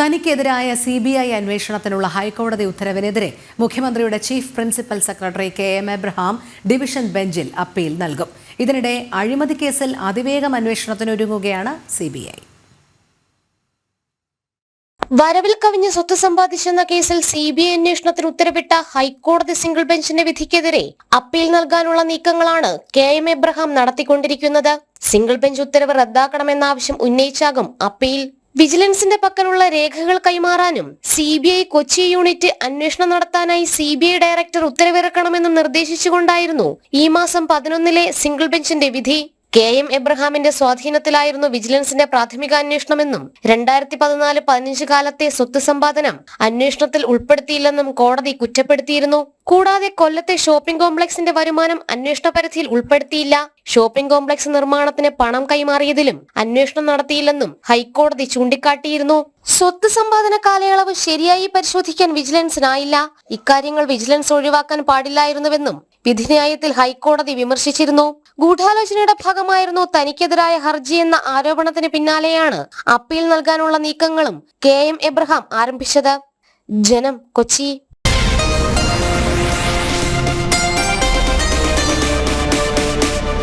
തനിക്കെതിരായ C B I അന്വേഷണത്തിനുള്ള ഹൈക്കോടതി ഉത്തരവിനെതിരെ മുഖ്യമന്ത്രിയുടെ chief principal secretary K M Abraham division ബെഞ്ചിൽ അപ്പീൽ നൽകും. ഇതിനിടെ അഴിമതി കേസിൽ അതിവേഗം അന്വേഷണത്തിനൊരുങ്ങുകയാണ് സി ബി ഐ. വരവിൽ കവിഞ്ഞ് സ്വത്ത് സമ്പാദിച്ചെന്ന കേസിൽ സി ബി ഐ അന്വേഷണത്തിന് ഉത്തരവിട്ട ഹൈക്കോടതി സിംഗിൾ ബെഞ്ചിന്റെ വിധിക്കെതിരെ അപ്പീൽ നൽകാനുള്ള നീക്കങ്ങളാണ് കെ എം എബ്രഹാം നടത്തിക്കൊണ്ടിരിക്കുന്നത്. സിംഗിൾ ബെഞ്ച് ഉത്തരവ് റദ്ദാക്കണമെന്ന ആവശ്യം ഉന്നയിച്ചാകും അപ്പീൽ. വിജിലൻസിന്റെ പക്കലുള്ള രേഖകൾ കൈമാറാനും C B I Kochi unit അന്വേഷണം നടത്താനായി സി ബി ഐ ഡയറക്ടർ ഉത്തരവിറക്കണമെന്നും നിർദ്ദേശിച്ചുകൊണ്ടായിരുന്നു ഈ മാസം പതിനൊന്നിലെ സിംഗിൾ ബെഞ്ചിന്റെ വിധി. കെ എം എബ്രഹാമിന്റെ സ്വാധീനത്തിലായിരുന്നു വിജിലൻസിന്റെ പ്രാഥമിക അന്വേഷണമെന്നും രണ്ടായിരത്തി പതിനാല് പതിനഞ്ച് കാലത്തെ സ്വത്ത് സമ്പാദനം അന്വേഷണത്തിൽ ഉൾപ്പെടുത്തിയില്ലെന്നും കോടതി കുറ്റപ്പെടുത്തിയിരുന്നു. കൂടാതെ കൊല്ലത്തെ ഷോപ്പിംഗ് കോംപ്ലക്സിന്റെ വരുമാനം അന്വേഷണ പരിധിയിൽ ഉൾപ്പെടുത്തിയില്ല. ഷോപ്പിംഗ് കോംപ്ലക്സ് നിർമ്മാണത്തിന് പണം കൈമാറിയതിലും അന്വേഷണം നടത്തിയില്ലെന്നും ഹൈക്കോടതി ചൂണ്ടിക്കാട്ടിയിരുന്നു. സ്വത്ത് സമ്പാദന കാലയളവ് ശരിയായി പരിശോധിക്കാൻ വിജിലൻസിനായില്ല. ഇക്കാര്യങ്ങൾ വിജിലൻസ് ഒഴിവാക്കാൻ പാടില്ലായിരുന്നുവെന്നും വിധിന്യായത്തിൽ ഹൈക്കോടതി വിമർശിച്ചിരുന്നു. ഗൂഢാലോചനയുടെ ഭാഗമായിരുന്നു തനിക്കെതിരായ ഹർജി എന്ന ആരോപണത്തിന് പിന്നാലെയാണ് അപ്പീൽ നൽകാനുള്ള നീക്കങ്ങളും കെ എം എബ്രഹാം ആരംഭിച്ചത്. ജനം കൊച്ചി.